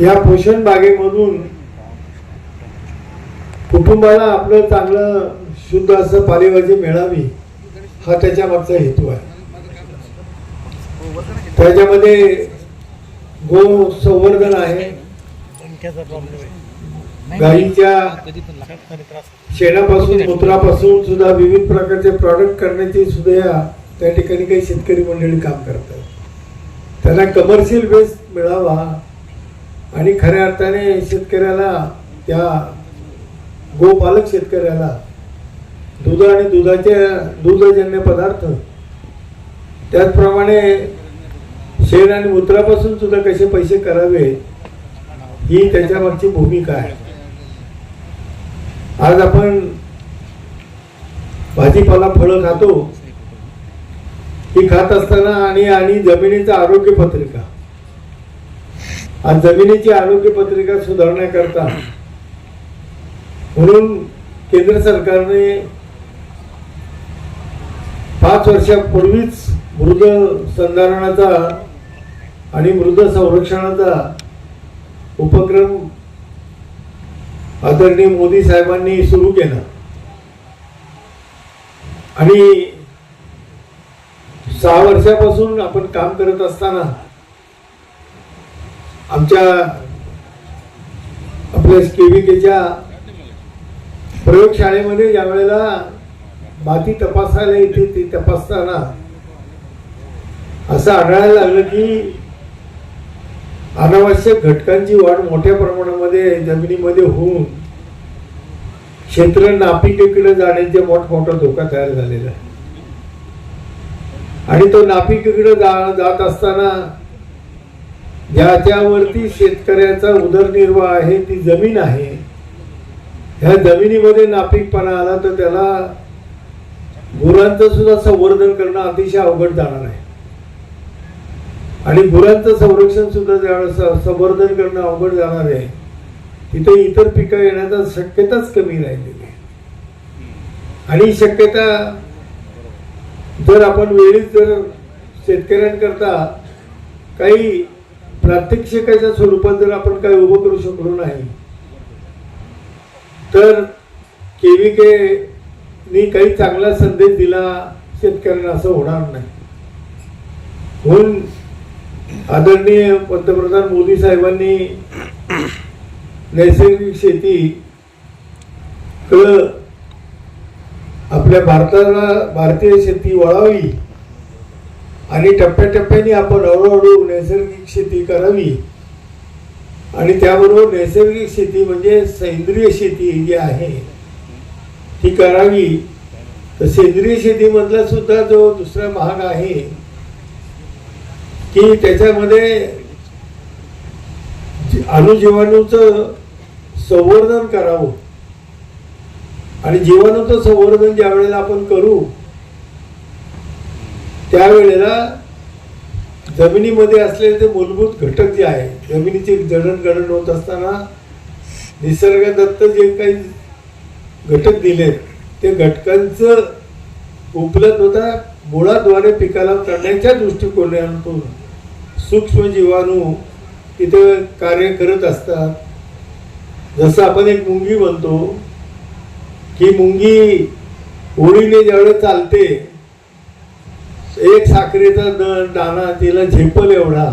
या पोषण बागेमधून कुटुंबाला आपलं चांगलं शुद्ध असं पालेभाजी मिळावी हा त्याच्या मागचा हेतू आहे. त्याच्यामध्ये गो संवर्धन आहे. गाईच्या शेणापासून मूत्रापासून सुद्धा विविध प्रकारचे प्रॉडक्ट करण्याची सुद्धा त्या ठिकाणी काही शेतकरी मंडळी काम करतात. त्यांना कमर्शियल बेस मिळावा आणि खऱ्या अर्थाने शेतकऱ्याला त्या गोपालक शेतकऱ्याला दूध आणि दुधाचे दूधजन्य पदार्थ त्याचप्रमाणे शेण आणि मूत्रापासून सुद्धा कसे पैसे करावे ही त्याच्या मागची भूमिका आहे. आज आपण भाजीपाला फळं खातो. ही खात असताना आणि आणि जमिनीचा आरोग्य पत्रिका. आज जमिनीची आरोग्य पत्रिका सुधारण्याकरता म्हणून केंद्र सरकारने पाच वर्षापूर्वीच मृद संधारणाचा आणि मृद संरक्षणाचा उपक्रम आदरणीय मोदी साहेबांनी सुरू केलं. आणि सहा वर्षापासून आपण काम करत असताना आमच्या आपल्या केव्हीकेच्या प्रयोगशाळेमध्ये ज्या वेळेला माती तपासायला येते ती तपासताना असं आढळायला लागलं की अनावश्यक घटकांची वाढ मोठ्या प्रमाणामध्ये जमिनीमध्ये होऊन क्षेत्र नापिकीकडे जाण्याचे मोठमोठा धोका तयार झालेला आहे. आणि तो नापिकेकडे जा जात असताना ज्याच्यावरती शेतकऱ्याचा उदरनिर्वाह आहे ती जमीन आहे ह्या जमिनीमध्ये नापिकपणा आला तर त्याला गुरांचं सुद्धा संवर्धन करणं अतिशय अवघड जाणार आहे. आणि गुरांचं संरक्षण सुद्धा ज्यावेळेस संवर्धन करणं अवघड जाणार आहे. तिथे इतर पिकं येण्याचा शक्यताच कमी राहिलेली आहे. आणि शक्यता जर आपण वेळीच जर शेतकऱ्यांकरता काही प्रात्यक्षिकाच्या स्वरूपात जर आपण काही उभं करू शकलो नाही तर केविकेनी काही चांगला संदेश दिला शेतकऱ्यांना असं होणार नाही. म्हणून आदरणीय पंतप्रधान मोदी साहेबांनी नैसर्गिक शेती कडं आपल्या भारताला भारतीय शेती वळावी आणि टप्प्याटप्प्याने आपण हळूहळू नैसर्गिक शेती करावी. आणि त्याबरोबर नैसर्गिक शेती म्हणजे सेंद्रिय शेती जी आहे ती करावी. तर सेंद्रिय शेतीमधला सुद्धा जो दुसरा महाग आहे की त्याच्यामध्ये जी- अणुजीवाणूचं संवर्धन करावं. आणि जीवाणूचं संवर्धन ज्या वेळेला आपण करू त्यावेळेला जमिनीमध्ये असलेले ते मूलभूत घटक जे आहे जमिनीची जडणघडण होत असताना निसर्गदत्त जे काही घटक दिले ते घटकांचं उपलब्धता मुळाद्वारे पिकाला करण्याच्या दृष्टिकोनातून. सूक्ष्म जीवाणू तिथे कार्य करत असतात. जसं आपण एक मुंगी म्हणतो की मुंगी ओळीने जेवढं चालते एक साखरेचा दण दाणा तिला झेपल एवढा.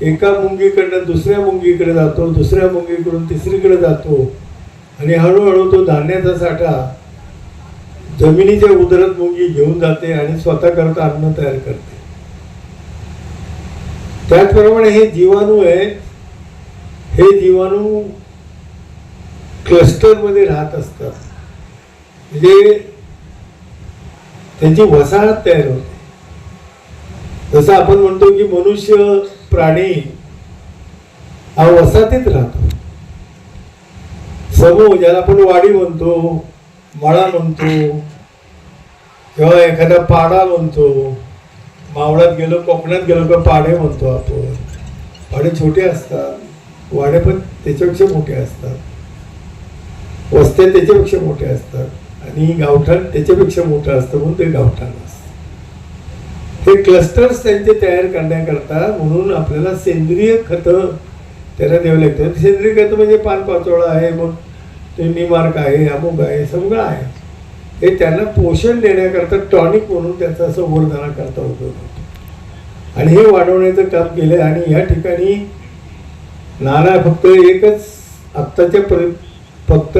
एका मुंगीकडनं दुसऱ्या मुंगीकडे जातो दुसऱ्या मुंगीकडून तिसरीकडे जातो. आणि हळूहळू तो धान्याचा साठा जमिनीच्या उदरात मुंगी घेऊन जाते आणि स्वतः करता अन्न तयार करते. त्याचप्रमाणे हे जीवाणू आहे हे जीवाणू क्लस्टरमध्ये राहत असतात. म्हणजे त्यांची वसाहत तयार होते. जसं आपण म्हणतो की मनुष्य प्राणी हा वसाहतीत राहतो. समूह ज्याला आपण वाडी म्हणतो मळा म्हणतो किंवा एखादा पाडा म्हणतो मावळात गेलो कोकणात गेलो का पाडे म्हणतो आपण. पाडे छोटे असतात वाडे पण त्याच्यापेक्षा मोठे असतात. वस्त्या त्याच्यापेक्षा मोठे असतात आणि गावठाण त्याच्यापेक्षा मोठं असतं म्हणून ते गावठाण असतं. हे क्लस्टर्स त्यांचे तयार करण्याकरता म्हणून आपल्याला सेंद्रिय खतं त्याला द्यावं लागतं सेंद्रिय खतं म्हणजे पानपाचोळा आहे मग ते निमार्क आहे अमुक आहे सगळं आहे. हे त्यांना पोषण देण्याकरता टॉनिक म्हणून त्याचा संवर्धनाकरता उपयोग होतो. आणि हे वाढवण्याचं काम केलं आणि या ठिकाणी नाना फक्त एकच आत्ताच्या पर फक्त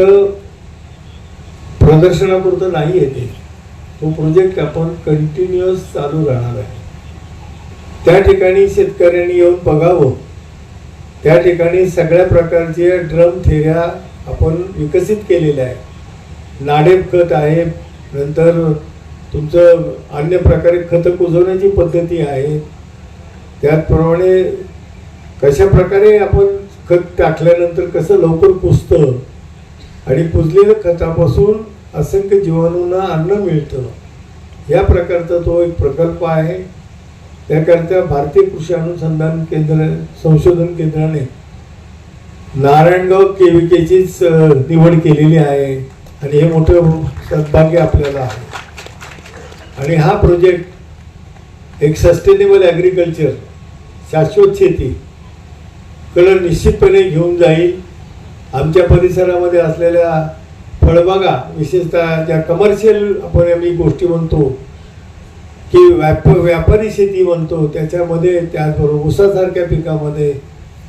प्रदर्शनापुरतं नाही येते तो प्रोजेक्ट आपण कंटिन्युअस चालू राहणार आहे. त्या ठिकाणी शेतकऱ्यांनी येऊन बघावं. त्या ठिकाणी सगळ्या प्रकारचे ड्रम थेऱ्या आपण विकसित केलेल्या आहेत. नाडेप खत आहे. नंतर तुमचं अन्य प्रकारे खतं कुजवण्याची पद्धती आहे. त्याचप्रमाणे कशा प्रकारे आपण खत टाकल्यानंतर कसं लवकर कुजतं आणि कुजलेल्या खतापासून असंख्य जीवाणूंना अन्न मिळतं या प्रकारचा तो एक प्रकल्प आहे. त्याकरता भारतीय कृषी अनुसंधान केंद्र संशोधन केंद्राने नारायणगाव केविकेचीच निवड केलेली आहे. आणि हे मोठं सद्भाग्य आपल्याला आहे. आणि हा प्रोजेक्ट एक सस्टेनेबल ॲग्रिकल्चर शाश्वत शेती कडं निश्चितपणे घेऊन जाईल. आमच्या परिसरामध्ये असलेल्या फळबागा विशेषतः ज्या कमर्शियल आपण आम्ही गोष्टी म्हणतो की व्याप व्यापारी शेती म्हणतो त्याच्यामध्ये त्याचबरोबर ऊसासारख्या पिकामध्ये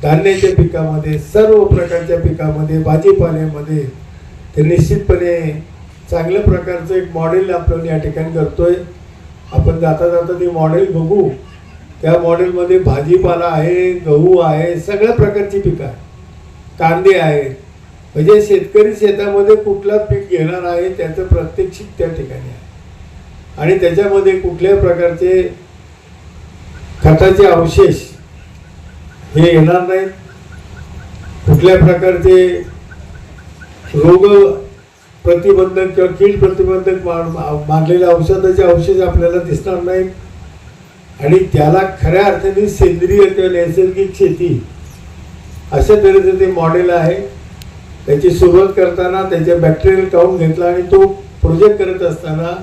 धान्याच्या पिकामध्ये सर्व प्रकारच्या पिकामध्ये भाजीपाल्यामध्ये ते निश्चितपणे चांगल्या प्रकारचं एक मॉडेल आपण या ठिकाणी करतोय. आपण जाता जाता ते मॉडेल बघू. त्या मॉडेलमध्ये भाजीपाला आहे गहू आहे सगळ्या प्रकारची पिकं आहे कांदे आहेत. म्हणजे शेतकरी शेतामध्ये कुठला पीक घेणार आहे त्याचं प्रात्यक्षिक त्या ठिकाणी आहे. आणि त्याच्यामध्ये कुठल्याही प्रकारचे खताचे अवशेष हे येणार नाहीत. कुठल्या प्रकारचे रोग प्रतिबंधक किंवा कीड प्रतिबंधक मारलेल्या औषधाचे अवशेष आपल्याला दिसणार नाहीत. आणि त्याला खऱ्या अर्थाने सेंद्रिय किंवा नैसर्गिक शेती अशा तऱ्हेचं ते मॉडेल आहे. त्याची सुरुवात करताना त्याच्या बॅक्टेरियल काउंट घेतला आणि तो प्रोजेक्ट करत असताना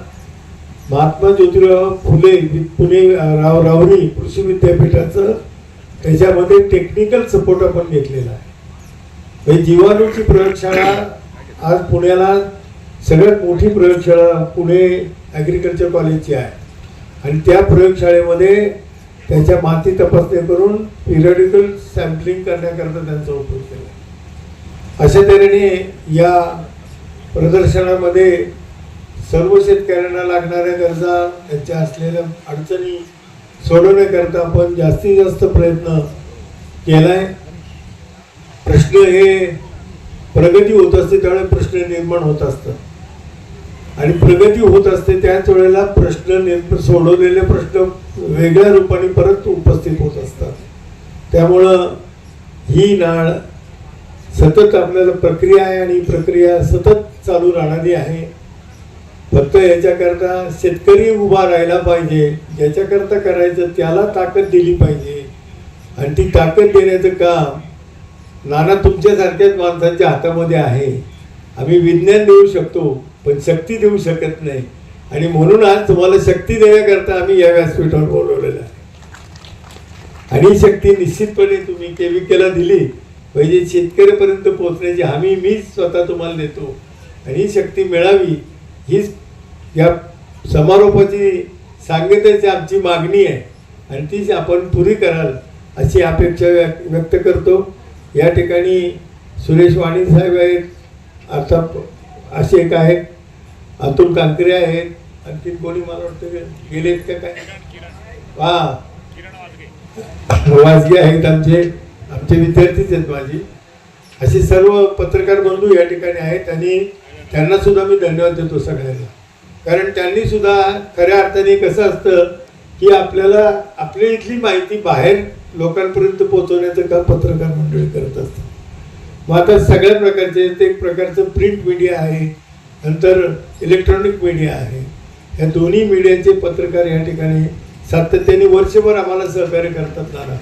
महात्मा ज्योतिराव फुले पुणे राव रावरी कृषी विद्यापीठाचं त्याच्यामध्ये टेक्निकल सपोर्ट आपण घेतलेला आहे. म्हणजे जीवाणूची प्रयोगशाळा आज पुण्याला सगळ्यात मोठी प्रयोगशाळा पुणे ॲग्रिकल्चर कॉलेजची आहे. आणि त्या प्रयोगशाळेमध्ये त्याच्या माती तपासणी करून पिरियडिकल सॅम्पलिंग करण्याकरता त्यांचा उपयोग केला. अशा तऱ्हेने या प्रदर्शनामध्ये सर्व शेतकऱ्यांना लागणाऱ्या गरजा त्यांच्या असलेल्या अडचणी सोडवण्याकरता आपण जास्तीत जास्त प्रयत्न केला आहे प्रश्न हे प्रगती होत असते त्यावेळेला प्रश्न निर्माण होत असतात. आणि प्रगती होत असते त्याच वेळेला प्रश्न निर्म सोडवलेले प्रश्न वेगळ्या रूपाने परत उपस्थित होत असतात. त्यामुळं ही नाळ सतत आपल्याला प्रक्रिया आहे आणि प्रक्रिया सतत चालू राहणारी आहे. फक्त याच्याकरता शेतकरी उभा राहायला पाहिजे ज्याच्याकरता करायचं त्याला ताकद दिली पाहिजे. आणि ती ताकद देण्याचं काम नाना तुमच्यासारख्याच माणसांच्या हातामध्ये आहे. आम्ही विज्ञान देऊ शकतो पण शक्ती देऊ शकत नाही. आणि म्हणून आज तुम्हाला शक्ती देण्याकरता आम्ही या व्यासपीठावर बोलवलेलं आहे. आणि ही शक्ती निश्चितपणे तुम्ही केविकेला दिली. म्हणजे शेतकऱ्यापर्यंत पोहोचण्याची हमी मीच स्वतः तुम्हाला देतो. आणि ही शक्ती मिळावी हीच या समारोपाची सांगितल्याची आमची मागणी आहे. आणि तीच आपण पुरी कराल अशी अपेक्षा व्यक्त करतो. या ठिकाणी सुरेश वाणी साहेब आहेत आता असे एक आहेत अतुल कांकरे आहेत आणखी कोणी मला वाटतं गेलेत का काय? हा. वाजगे आहेत आमचे आमचे विद्यार्थीच आहेत माझी. असे सर्व पत्रकार बंधू या ठिकाणी आहेत आणि त्यांना सुद्धा मी धन्यवाद देतो सगळ्यांना. कारण त्यांनी सुद्धा खऱ्या अर्थाने कसं असतं की आपल्याला आपल्या इथली माहिती बाहेर लोकांपर्यंत पोहोचवण्याचं काम पत्रकार मंडळी करत असतात. मग आता सगळ्या प्रकारचे ते एक प्रकारचं प्रिंट मीडिया आहे नंतर इलेक्ट्रॉनिक मीडिया आहे. ह्या दोन्ही मीडियाचे पत्रकार या ठिकाणी सातत्याने वर्षभर आम्हाला सहकार्य करतात नाना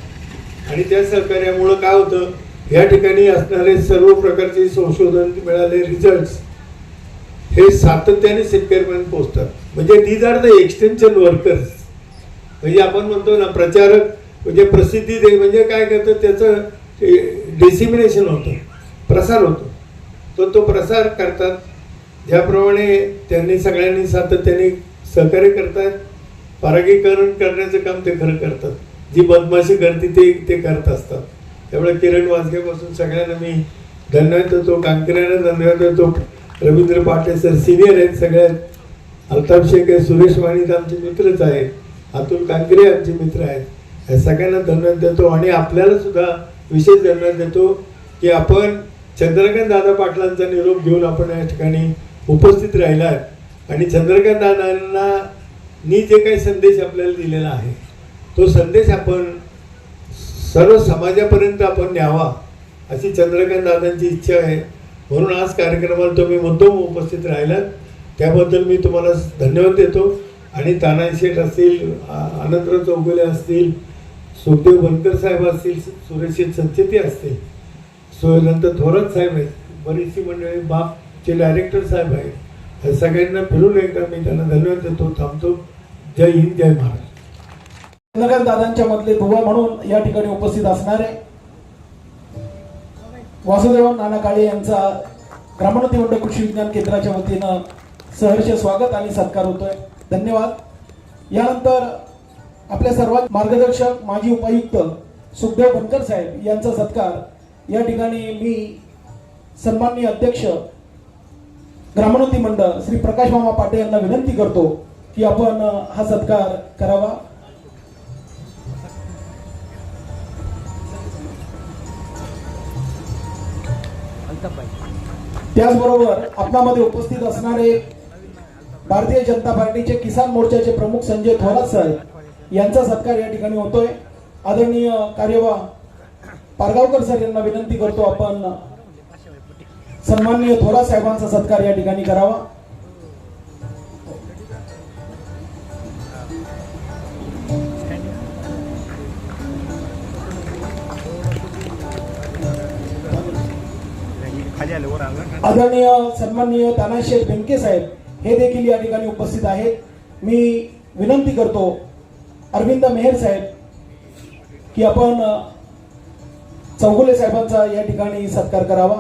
आणि त्या सहकार्यामुळं काय होतं या ठिकाणी असणारे सर्व प्रकारचे संशोधन मिळाले रिझल्ट हे सातत्याने शेतकऱ्यापर्यंत पोहोचतात. म्हणजे these are the extension workers म्हणजे आपण म्हणतो ना प्रचारक म्हणजे प्रसिद्धी दे म्हणजे काय करतं त्याचं डिसिमिनेशन होतं प्रसार होतो. तो तो प्रसार करतात. ज्याप्रमाणे त्यांनी सगळ्यांनी सातत्याने सहकार्य करतात परागीकरण करण्याचं काम ते खरं करतात. जी बदमाशी करते ते ते करत असतात. त्यामुळे किरण वाजगेपासून सगळ्यांना मी धन्यवाद देतो कांकऱ्यांना धन्यवाद देतो. रवींद्र पाटे सर सिनियर आहेत सगळ्यात. अल्ताफ शेख आहे सुरेश वाणीत आमचे मित्रच आहेत. अतुल कांकरे आमचे मित्र आहेत. या सगळ्यांना धन्यवाद देतो आणि आपल्याला सुद्धा विशेष धन्यवाद देतो की आपण चंद्रकांत दादा पाटलांचा निरोप घेऊन आपण या ठिकाणी उपस्थित राहिला आणि चंद्रकांत दादांना नी जे काही संदेश आपल्याला दिलेला आहे तो संदेश आपण सर्व समाजापर्यंत आपण न्यावा अशी चंद्रकांत दादांची इच्छा आहे. म्हणून आज कार्यक्रमाला तुम्ही मुद्दम उपस्थित राहिलात. त्याबद्दल मी तुम्हाला धन्यवाद देतो. आणि तानाजी शेठ असतील आनंदराव चौगुले असतील सुखदेव बनकर साहेब असतील सुरेश संचेती असतील. सो नंतर थोरात साहेब आहेत बरीचशी मंडळी बापचे डायरेक्टर साहेब आहेत. सगळ्यांना फिरून एकदा मी त्यांना धन्यवाद देतो थांबतो. जय हिंद जय महाराष्ट्र चंद्रकांत दादांच्या मधले दुवा म्हणून या ठिकाणी उपस्थित असणारे वासुदेव नाना काळे यांचा ग्रामोन्नती मंडळ कृषी विज्ञान केंद्राच्या वतीनं सहर्ष स्वागत आणि सत्कार होतोय. धन्यवाद. यानंतर आपल्या सर्वात मार्गदर्शक माजी उपायुक्त सुखदेव बनकर साहेब यांचा सत्कार. या ठिकाणी मी सन्माननीय अध्यक्ष ग्रामोन्नती मंडळ श्री प्रकाश मामा पाटे यांना विनंती करतो की आपण हा सत्कार करावा. त्याचबरोबर आपणामध्ये उपस्थित असणारे भारतीय जनता पार्टीचे किसान मोर्चाचे प्रमुख संजय थोरात साहेब यांचा सत्कार या ठिकाणी होतोय. आदरणीय कार्यवाह पारगावकर सर यांना विनंती करतो आपण सन्माननीय थोरात साहेबांचा सत्कार या ठिकाणी करावा. आदरणीय सन्माननीय तानाशेठ बेंके साहेब हे देखील या ठिकाणी उपस्थित आहेत. मी विनंती करतो अरविंद मेहर साहेब की आपण चौगुले साहेबांचा या ठिकाणी सत्कार करावा.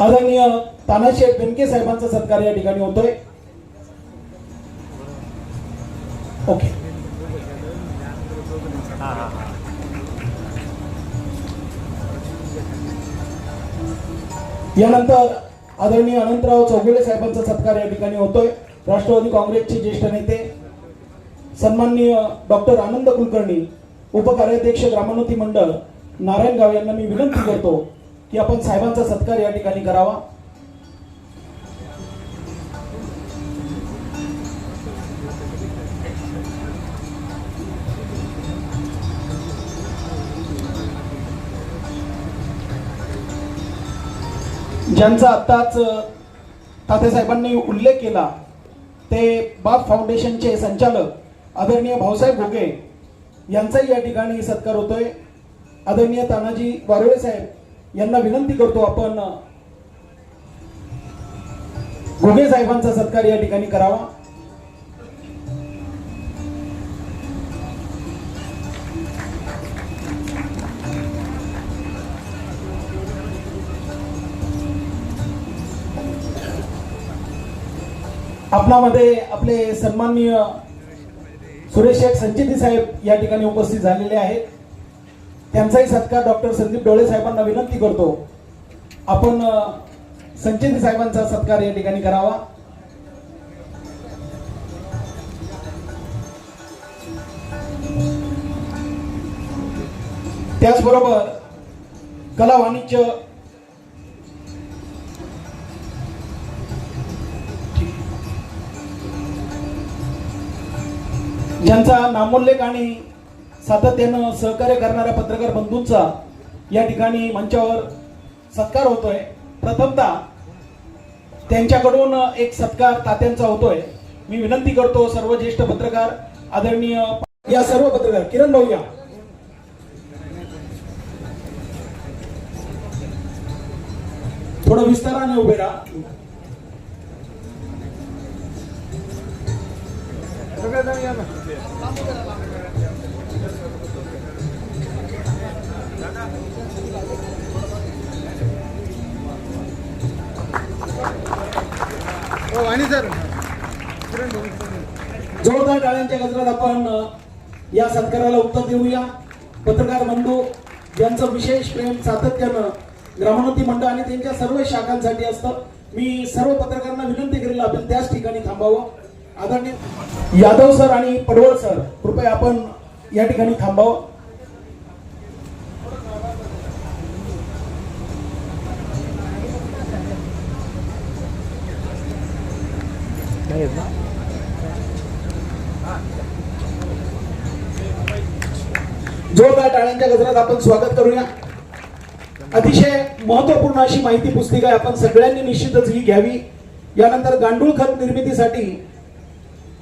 आदरणीय तानाशेठ बेनके साहेबांचा सत्कार या ठिकाणी होतोय. ओके. यानंतर आदरणीय अनंतराव चौगुले साहेबांचा सत्कार या ठिकाणी होतोय. राष्ट्रवादी काँग्रेसचे ज्येष्ठ नेते सन्माननीय डॉक्टर आनंद कुलकर्णी उपकार्याध्यक्ष ग्रामोन्नती मंडळ नारायणगाव यांना मी विनंती करतो की आपण साहेबांचा सत्कार या ठिकाणी करावा. ज्यांचा आत्ताच तातेसाहेबांनी उल्लेख केला ते बाप फाउंडेशनचे संचालक आदरणीय भाऊसाहेब घोगे यांचाही या ठिकाणी सत्कार होतोय. आदरणीय तानाजी वारुळे साहेब यांना विनंती करतो आपण घोगे साहेबांचा सत्कार या ठिकाणी करावा. आपणामध्ये आपले सन्माननीय सुरेश शेख संचेती साहेब या ठिकाणी उपस्थित झालेले आहेत. त्यांचाही सत्कार डॉक्टर संदीप डोळे साहेबांना विनंती करतो. आपण संचेती साहेबांचा सत्कार या ठिकाणी करावा. त्याचबरोबर कला वाणिज्य ज्यांचा नामोल्लेख आणि सातत्यानं सहकार्य करणाऱ्या पत्रकार बंधूंचा या ठिकाणी मंचावर सत्कार होतोय. प्रथमतः त्यांच्याकडून एक सत्कार तात्यांचा होतोय. मी विनंती करतो सर्व ज्येष्ठ पत्रकार आदरणीय या सर्व पत्रकार किरण भाऊ या. थोडं विस्ताराने उभे राहा. हो, जोरदार टाळ्यांच्या गजरात आपण या सत्काराला उत्तर देऊया. पत्रकार बंधू यांचं विशेष प्रेम सातत्यानं ग्रामोन्नती मंडळ आणि त्यांच्या सर्व शाखांसाठी असतं मी सर्व पत्रकारांना विनंती करेल आपण त्याच ठिकाणी थांबावं. आदरणीय यादव सर आणि पडवळ सर कृपया आपण या ठिकाणी थांबावं. जोरदार टाळ्यांच्या गजरात आपण स्वागत करूया. अतिशय महत्त्वपूर्ण अशी माहिती पुस्तिका आपण सगळ्यांनी निश्चितच ही घ्यावी. यानंतर गांडूळ खत निर्मितीसाठी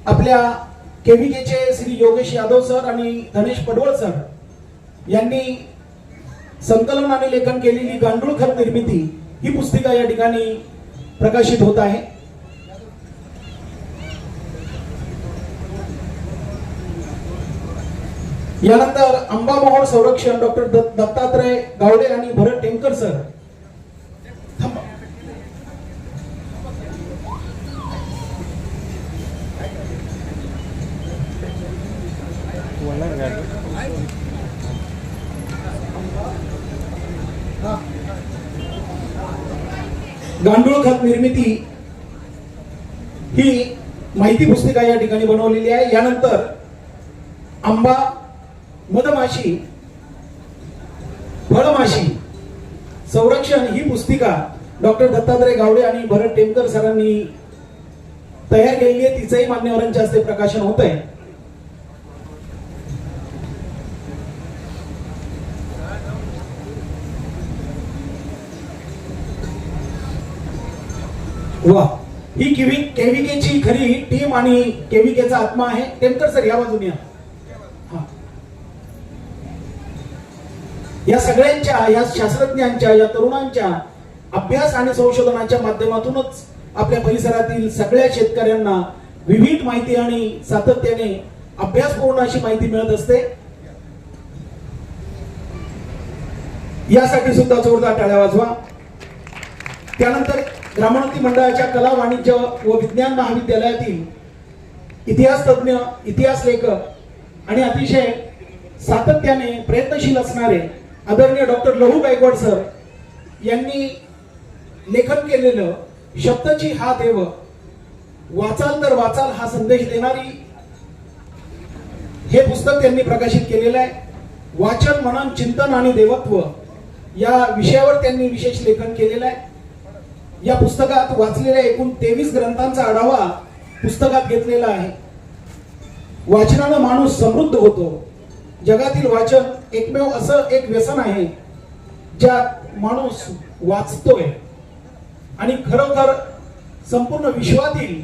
आपल्या केव्हीकेचे श्री योगेश यादव सर आणि धनेश पडवळ सर यांनी संकलन आणि लेखन केलेली गांडूळ खत निर्मिती ही पुस्तिका या ठिकाणी प्रकाशित होत आहे. यानंतर अंबामोहर संरक्षण डॉक्टर दत्तात्रय गावडे आणि भरत टेंकर सर निर्मिती ही माहिती पुस्तिका या ठिकाणी बनवलेली आहे. यानंतर आंबा मधमाशी फळमाशी संरक्षण ही पुस्तिका डॉक्टर दत्तात्रय गावडे आणि भरत टेमकर सरांनी तयार केलेली आहे. तिचंही मान्यवरांच्या हस्ते प्रकाशन होत आहे वा ही किवी केविकेची खरी टीम आणि केविकेचा आत्मा आहे टेमकर सर या बाजूने या. हा. या सगळ्यांच्या या शास्त्रज्ञांच्या या तरुणांच्या अभ्यास आणि संशोधनाच्या माध्यमातूनच आपल्या परिसरातील सगळ्या शेतकऱ्यांना विविध माहिती आणि सातत्याने अभ्यासपूर्ण अशी माहिती मिळत असते यासाठी सुद्धा जोरदार टाळ्या वाजवा त्यानंतर ग्रामोन्नती मंडळाच्या कला वाणिज्य व विज्ञान महाविद्यालयातील इतिहास तज्ज्ञ इतिहास लेखक आणि अतिशय सातत्याने प्रयत्नशील असणारे आदरणीय डॉक्टर लहू गायकवाड सर यांनी लेखन केलेलं शब्दची हा देव वाचाल तर वाचाल हा संदेश देणारी हे पुस्तक त्यांनी प्रकाशित केलेलं आहे. वाचन मनन चिंतन आणि देवत्व या विषयावर त्यांनी विशेष लेखन केलेलं आहे. या पुस्तकात वाचलेल्या एकूण तेवीस ग्रंथांचा आढावा पुस्तकात घेतलेला आहे. वाचनानं माणूस समृद्ध होतो. जगातील वाचन एकमेव असं एक व्यसन आहे ज्यात माणूस वाचतोय. आणि खरोखर संपूर्ण विश्वातील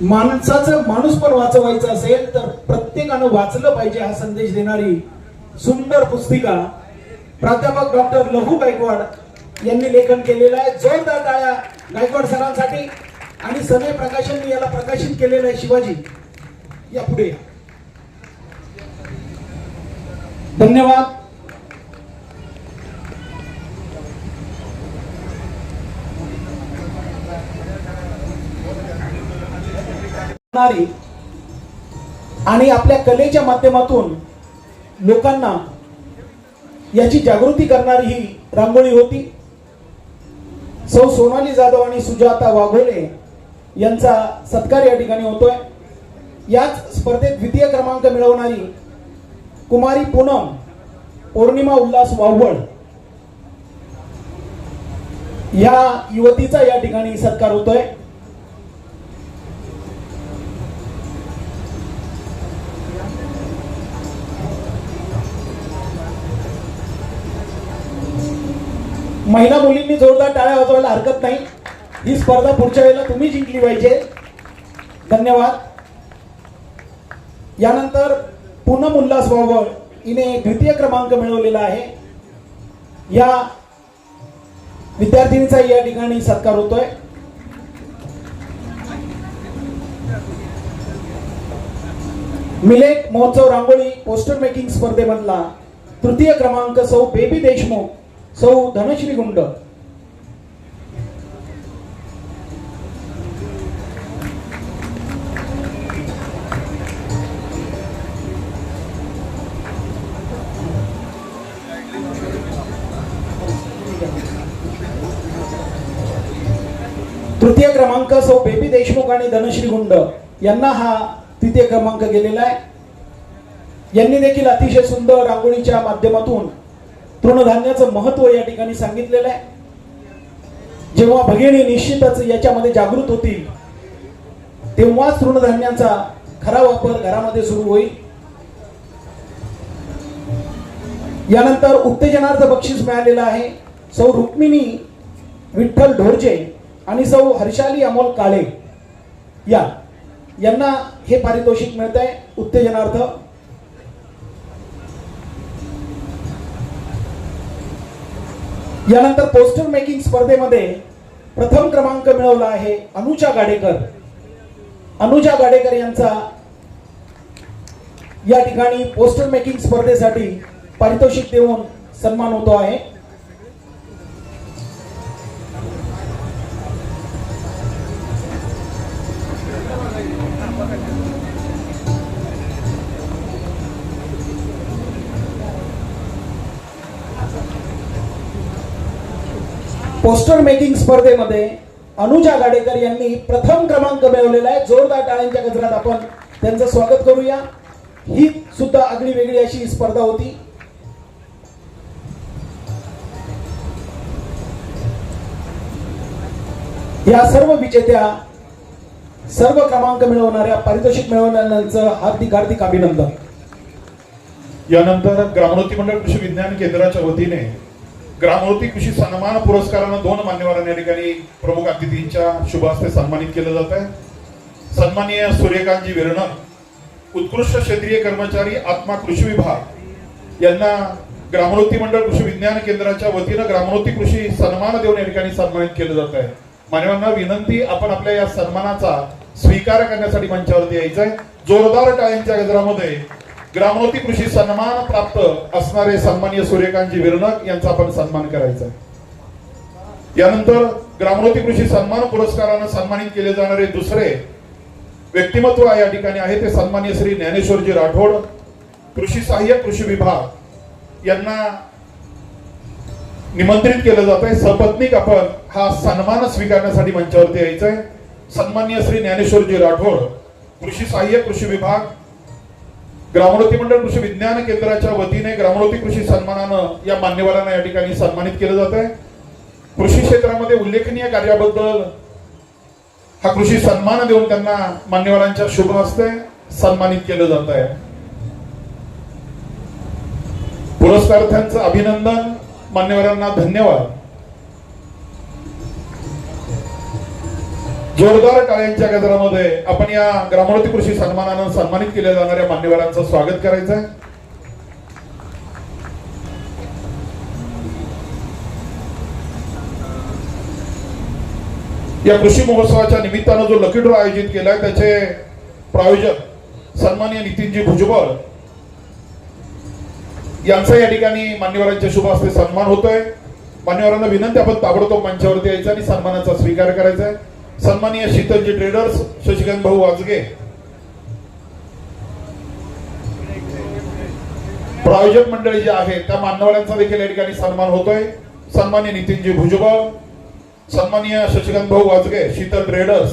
माणसाचं माणूस पण वाचवायचं असेल तर प्रत्येकानं वाचलं पाहिजे हा संदेश देणारी सुंदर पुस्तिका प्राध्यापक डॉक्टर लहू गायकवाड यांनी लेखन केलेलं आहे. जोरदार टाळ्या गायकवाड सरांसाठी. आणि सनय प्रकाशनने याला प्रकाशित केलेलं आहे. शिवाजी या पुढे धन्यवाद. करणारी आणि आपल्या कलेच्या माध्यमातून लोकांना याची जागृती करणारी ही रांगोळी होती. सौ सोनाली जाधव आणि सुजाता वाघोले यांचा सत्कार या ठिकाणी होतोय. याच स्पर्धेत द्वितीय क्रमांक मिळवणारी कुमारी पूनम पौर्णिमा उल्हास वावळ या युवतीचा या ठिकाणी सत्कार होतोय. महिला मुलींनी जोरदार टाळ्या वाजवायला हरकत नाही. ही स्पर्धा पुढच्या वेळेला तुम्ही जिंकली पाहिजे. धन्यवाद. यानंतर पूनम उल्हास वावळ हिने द्वितीय क्रमांक मिळवलेला आहे. या विद्यार्थिनीचा या ठिकाणी सत्कार होतोय. मिलेट महोत्सव रांगोळी पोस्टर मेकिंग स्पर्धेमधला तृतीय क्रमांक सौ बेबी देशमुख सौ धनश्री गुंड। तृतीय क्रमांक सौ बेबी देशमुख आणि धनश्री गुंड। यांना हा तृतीय क्रमांक गेलेला आहे. यांनी देखील अतिशय सुंदर रांगोळीच्या माध्यमातून तृणधान्याचं महत्त्व या ठिकाणी सांगितलेलं आहे. जेव्हा भगिनी निश्चितच याच्यामध्ये जागृत होतील तेव्हाच तृणधान्यांचा खरा वापर घरामध्ये सुरू होईल. यानंतर उत्तेजनार्थ बक्षीस मिळालेलं आहे. सौ रुक्मिणी विठ्ठल ढोरजे आणि सौ हर्षाली अमोल काळे या. यांना हे पारितोषिक मिळत आहे उत्तेजनार्थ यानंतर पोस्टर मेकिंग स्पर्धेमध्ये प्रथम क्रमांक मिळवला आहे अनुजा गाडेकर. अनुजा गाडेकर यांचा या ठिकाणी पोस्टर मेकिंग स्पर्धेसाठी पारितोषिक देऊन सन्मान होतो आहे. पोस्टर मेकिंग स्पर्धेमध्ये अनुजा गाडेकर यांनी प्रथम क्रमांक मिळवलेला आहे. जोरदार टाळ्यांच्या गजरात आपण त्यांचं स्वागत करूया. ही सुद्धा आगळी वेगळी अशी स्पर्धा होती. या सर्व विजेत्या सर्व क्रमांक मिळवणाऱ्या पारितोषिक मिळवणाऱ्यांचं हार्दिक हार्दिक अभिनंदन. यानंतर ग्रामोन्नती मंडळ कृषी विज्ञान केंद्राच्या वतीने ग्रामोन्नती कृषी सन्मान पुरस्कारानं दोन मान्यवरांना या ठिकाणी प्रमुख अतिथींच्या शुभ हस्ते सन्मानित केलं जात आहे. सन्माननीय सूर्यकांतजी विरणक उत्कृष्ट क्षेत्रीय कर्मचारी आत्मा कृषी विभाग यांना ग्रामोन्नती मंडळ कृषी विज्ञान केंद्राच्या वतीनं ग्रामोन्नती कृषी सन्मान देऊन या ठिकाणी सन्मानित केलं जात आहे. मान्यवरांना विनंती आपण आपल्या या सन्मानाचा स्वीकार करण्यासाठी मंचावरती यायचं आहे जोरदार टाळ्यांच्या गजरामध्ये ग्रामोन्नती कृषी सन्मान प्राप्त असणारे सन्मान्य सूर्यकांतजी विरणक यांचा आपण सन्मान करायचा आहे. यानंतर ग्रामोन्नती कृषी सन्मान पुरस्कारानं सन्मानित केले जाणारे दुसरे व्यक्तिमत्व या ठिकाणी आहे ते सन्मान्य श्री ज्ञानेश्वरजी राठोड कृषी सहाय्यक कृषी विभाग. यांना निमंत्रित केलं जात आहे. सपत्नीक आपण हा सन्मान स्वीकारण्यासाठी मंचावरती यायचंय. सन्मान्य श्री ज्ञानेश्वरजी राठोड कृषी सहाय्यक कृषी विभाग. ग्रामोन्नती मंडळ कृषी विज्ञान केंद्राच्या वतीने ग्रामोन्नती कृषी सन्मानानं या मान्यवरांना या ठिकाणी सन्मानित केलं जात आहे. कृषी क्षेत्रामध्ये उल्लेखनीय कार्याबद्दल हा कृषी सन्मान देऊन त्यांना मान्यवरांच्या शुभ हस्ते सन्मानित केलं जात आहे. पुरस्कारार्थ्यांचं अभिनंदन मान्यवरांना धन्यवाद. जोरदार टाळ्यांच्या गजरामध्ये आपण या ग्रामोन्नती कृषी सन्मानानं सन्मानित केल्या जाणाऱ्या मान्यवरांचं स्वागत करायचं आहे या कृषी महोत्सवाच्या निमित्तानं जो लकी ड्रॉ आयोजित केलाय त्याचे प्रायोजक सन्मान्य नितीनजी भुजबळ यांचा या ठिकाणी मान्यवरांच्या शुभ हस्ते सन्मान होतोय. मान्यवरांना विनंती आपण ताबडतोब मंचावरती यायचं आणि सन्मानाचा स्वीकार करायचा आहे सन्माननीय शीतलजी ट्रेडर्स शशिकांत भाऊ वाजगे. प्रायोजक मंडळी जे आहे त्या मान्यवरांचा देखील या ठिकाणी सन्मान होतोय. सन्माननीय नितीनजी भुजबळ सन्माननीय शशिकांत भाऊ वाजगे शीतल ट्रेडर्स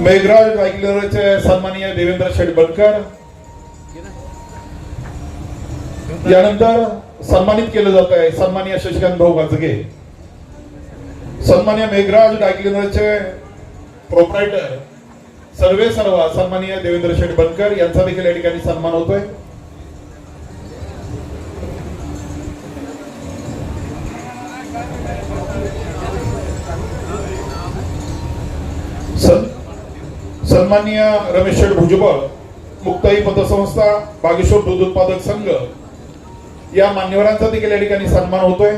मेघराज रायकिलरचे सन्माननीय देवेंद्र शेटबलकर. यानंतर सन्मानित केलं जात आहे. सन्माननीय शशिकांत भाऊ वाजगे. सन्मान्य मेघराज डायक्लिनरचे प्रोप्रायटर सर्वे सर्व सन्माननीय देवेंद्र शेठ बनकर यांचा देखील या ठिकाणी सन्मान होतोय. सन- रमेश शेठ भुजबळ मुक्ताई पतसंस्था बागेश्वर दूध उत्पादक संघ या मान्यवरांचा देखील या ठिकाणी सन्मान होतोय.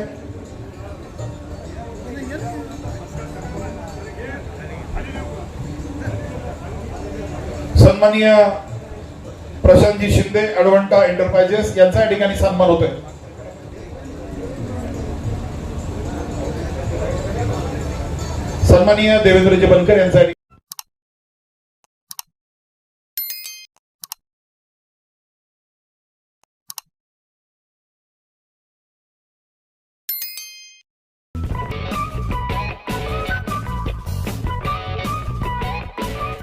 सन्माननीय प्रशांतजी शिंदे अडवंटा एंटरप्राइजेस यांचा या ठिकाणी सन्मान होतोय. सन्माननीय देवेंद्रजी बनकर यांचा